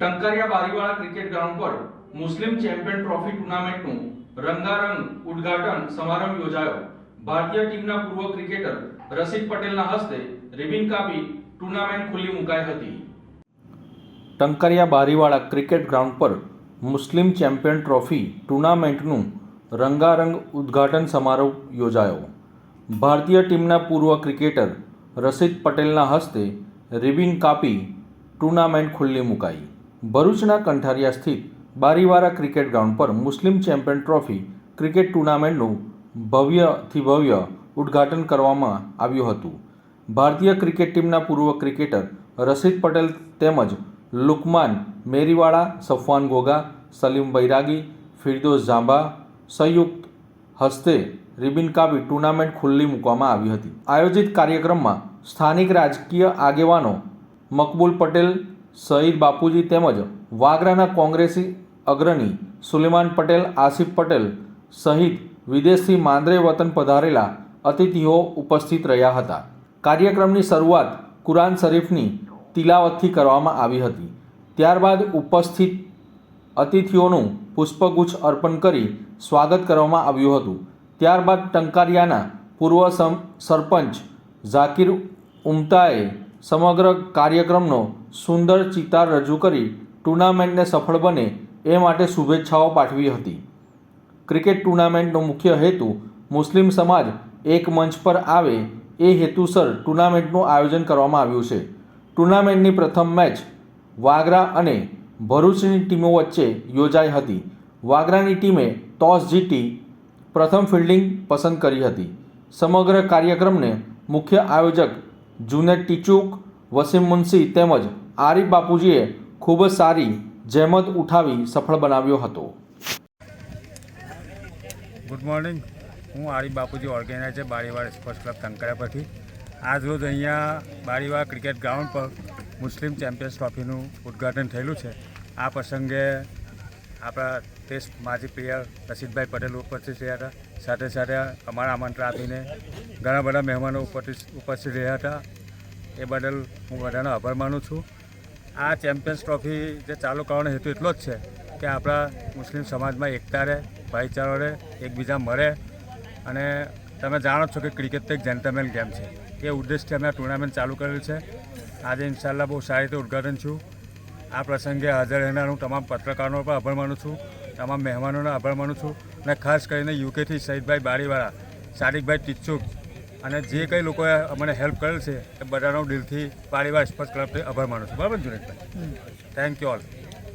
Tankaria બારીવાળા cricket ground પર Muslim champion trophy ટુર્નામેન્ટનું રંગારંગ ઉદ્ઘાટન સમારંભ યોજાયો. ભારતીય ટીમના પૂર્વ ક્રિકેટર રસિક પટેલના હસ્તે રિબિન કાપી ટુર્નામેન્ટ ખુલ્લી મુકાઈ હતી. ટંકારિયા બારીવાળા ક્રિકેટ ગ્રાઉન્ડ પર મુસ્લિમ ચેમ્પિયન ટ્રોફી ટુર્નામેન્ટનું રંગારંગ ઉદ્ઘાટન સમારોહ યોજાયો. ભારતીય ટીમના પૂર્વ ક્રિકેટર રસિક પટેલના હસ્તે રિબિન કાપી ટુર્નામેન્ટ ખુલ્લી મુકાઈ. ભરૂચના કંઠારિયા સ્થિત બારીવાળા ક્રિકેટ ગ્રાઉન્ડ પર મુસ્લિમ ચેમ્પિયન ટ્રોફી ક્રિકેટ ટુર્નામેન્ટનું ભવ્યથી ભવ્ય ઉદ્ઘાટન કરવામાં આવ્યું હતું. ભારતીય ક્રિકેટ ટીમના પૂર્વ ક્રિકેટર રશીદ પટેલ તેમજ લુકમાન મેરીવાળા, સફવાન ગોગા, સલીમ બૈરાગી, ફિરદોસ ઝાંબા સંયુક્ત હસ્તે રિબિન કાપી ટુર્નામેન્ટ ખુલ્લી મૂકવામાં આવી હતી. આયોજિત કાર્યક્રમમાં સ્થાનિક રાજકીય આગેવાનો મકબૂલ પટેલ સઈદ બાપુજી તેમજ વાગરાના કોંગ્રેસી અગ્રણી સુલેમાન પટેલ, આસિફ પટેલ સહિત વિદેશથી માંદ્રે વતન પધારેલા અતિથિઓ ઉપસ્થિત રહ્યા હતા. કાર્યક્રમની શરૂઆત કુરાન શરીફની તિલાવતથી કરવામાં આવી હતી. ત્યારબાદ ઉપસ્થિત અતિથિઓનું પુષ્પગુચ્છ અર્પણ કરી સ્વાગત કરવામાં આવ્યું હતું. ત્યારબાદ ટંકારિયાના પૂર્વ સરપંચ ઝાકીર ઉમતાએ સમગ્ર કાર્યક્રમનો સુંદર ચિતાર રજૂ કરી ટુર્નામેન્ટને સફળ બને એ માટે શુભેચ્છાઓ પાઠવી હતી. ક્રિકેટ ટુર્નામેન્ટનો મુખ્ય હેતુ મુસ્લિમ સમાજ એક મંચ પર આવે એ હેતુસર ટુર્નામેન્ટનું આયોજન કરવામાં આવ્યું છે. ટુર્નામેન્ટની પ્રથમ મેચ વાગરા અને ભરૂચની ટીમો વચ્ચે યોજાઈ હતી. વાગરાની ટીમે ટોસ જીતી પ્રથમ ફિલ્ડિંગ પસંદ કરી હતી. સમગ્ર કાર્યક્રમને મુખ્ય આયોજક જુનેદ ટીચુક, વસીમ મુનશી તેમજ આરિફ બાપુજીએ ખૂબ જ સારી જહેમત ઉઠાવી સફળ બનાવ્યો હતો. Good morning. હું Arif Bapuji organiser Bariwad sports club Kankra પરથી. આજ રોજ અહીંયા બારીવાડ ક્રિકેટ ગ્રાઉન્ડ પર મુસ્લિમ ચેમ્પિયન્સ ટ્રોફીનું ઉદ્ઘાટન થયેલું છે. આ પ્રસંગે આપણા ટેસ્ટ માજી પ્લેયર રશીદભાઈ પટેલ ઉપસ્થિત રહ્યા હતા. સાથે સાથે અમારા આમંત્રણ આપીને ઘણા બધા મહેમાનો ઉપસ્થિત રહ્યા હતા. એ બદલ હું બધાનો આભાર માનું છું. આ ચેમ્પિયન્સ ટ્રોફી જે ચાલુ કરવાનો હેતુ એટલો જ છે કે આપણા મુસ્લિમ સમાજમાં એકતા રહે, ભાઈચારો રહે, એકબીજા મળે. અને તમે જાણો છો કે ક્રિકેટ તો એક જેન્ટલમેન ગેમ છે. એ ઉદ્દેશથી અમે આ ટુર્નામેન્ટ ચાલુ કરેલ છે. આજે ઇન્શાલ્લાહ બહુ સારી રીતે ઉદઘાટન છું આ પ્રસંગે હાજર રહેનાર હું તમામ પત્રકારોનો પણ આભાર માનું છું. તમામ મહેમાનોનો આભાર માનું છું. અને ખાસ કરીને યુકેથી સહિતભાઈ બારીવાળા સાદિકભાઈ ટીચુક અને જે કંઈ લોકોએ અમને હેલ્પ કરેલ છે એ બધાનો દિલથી બારીવાર સ્પોર્ટ્સ ક્લબથી આભાર માનું છું. બરાબર જુનેશભાઈ થેન્ક યુ ઓલ